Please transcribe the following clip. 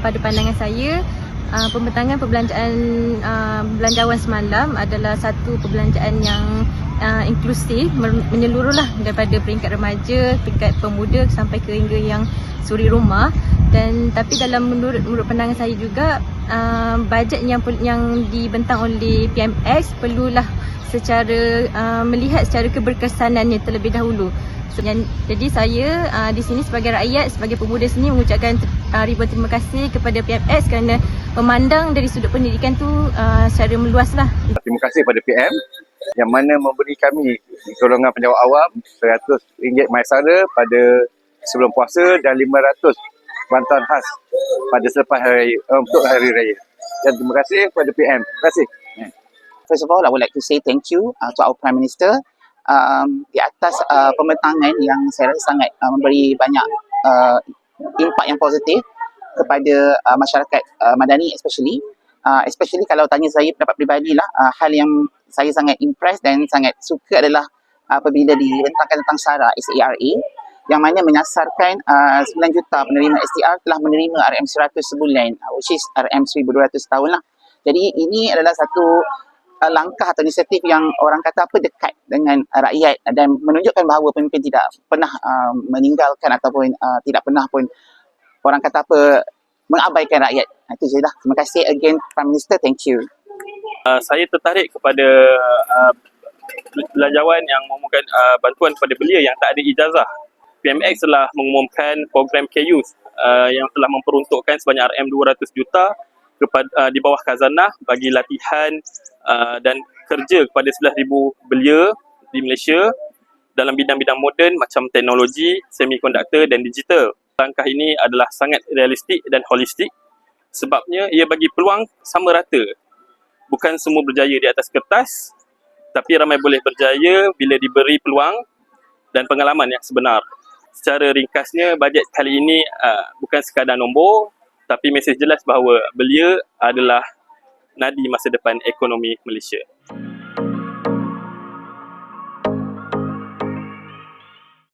pada pandangan saya uh, pembentangan perbelanjaan uh, belanjawan semalam adalah satu perbelanjaan yang uh, inklusif mer- menyeluruh lah daripada peringkat remaja, peringkat pemuda sampai ke hingga yang suri rumah dan tapi dalam menurut menurut pandangan saya juga uh, bajet yang yang dibentang oleh PMX perlulah secara uh, melihat secara keberkesanannya terlebih dahulu. So, yang, jadi saya uh, di sini sebagai rakyat, sebagai pemuda sini mengucapkan uh, ribuan terima kasih kepada PMX kerana memandang dari sudut pendidikan tu uh, secara meluas lah. Terima kasih kepada PM yang mana memberi kami golongan penjawat awam RM100 maisara pada sebelum puasa dan RM500 bantuan khas pada selepas hari raya, uh, untuk hari raya. Dan terima kasih kepada PM. Terima kasih. First of all, I would like to say thank you uh, to our Prime Minister um, di atas uh, pembentangan yang saya rasa sangat uh, memberi banyak uh, impak yang positif kepada uh, masyarakat uh, Madani especially. Uh, especially kalau tanya saya pendapat peribadi lah, uh, hal yang saya sangat impressed dan sangat suka adalah apabila dibentangkan tentang SARA, SARA yang mana menyasarkan uh, 9 juta penerima STR telah menerima RM100 sebulan uh, which is RM1200 setahun lah. Jadi ini adalah satu uh, langkah atau inisiatif yang orang kata apa dekat dengan uh, rakyat dan menunjukkan bahawa pemimpin tidak pernah uh, meninggalkan ataupun uh, tidak pernah pun orang kata apa mengabaikan rakyat. Uh, Itu je lah. Terima kasih again Prime Minister. Thank you. uh, saya tertarik kepada uh, belanjawan yang mengumumkan uh, bantuan kepada belia yang tak ada ijazah. PMX telah mengumumkan program KYUS uh, yang telah memperuntukkan sebanyak RM200 juta kepada uh, di bawah khazanah bagi latihan uh, dan kerja kepada 11,000 belia di Malaysia dalam bidang-bidang moden macam teknologi, semikonduktor dan digital. Langkah ini adalah sangat realistik dan holistik sebabnya ia bagi peluang sama rata bukan semua berjaya di atas kertas tapi ramai boleh berjaya bila diberi peluang dan pengalaman yang sebenar. Secara ringkasnya, bajet kali ini uh, bukan sekadar nombor tapi mesej jelas bahawa belia adalah nadi masa depan ekonomi Malaysia.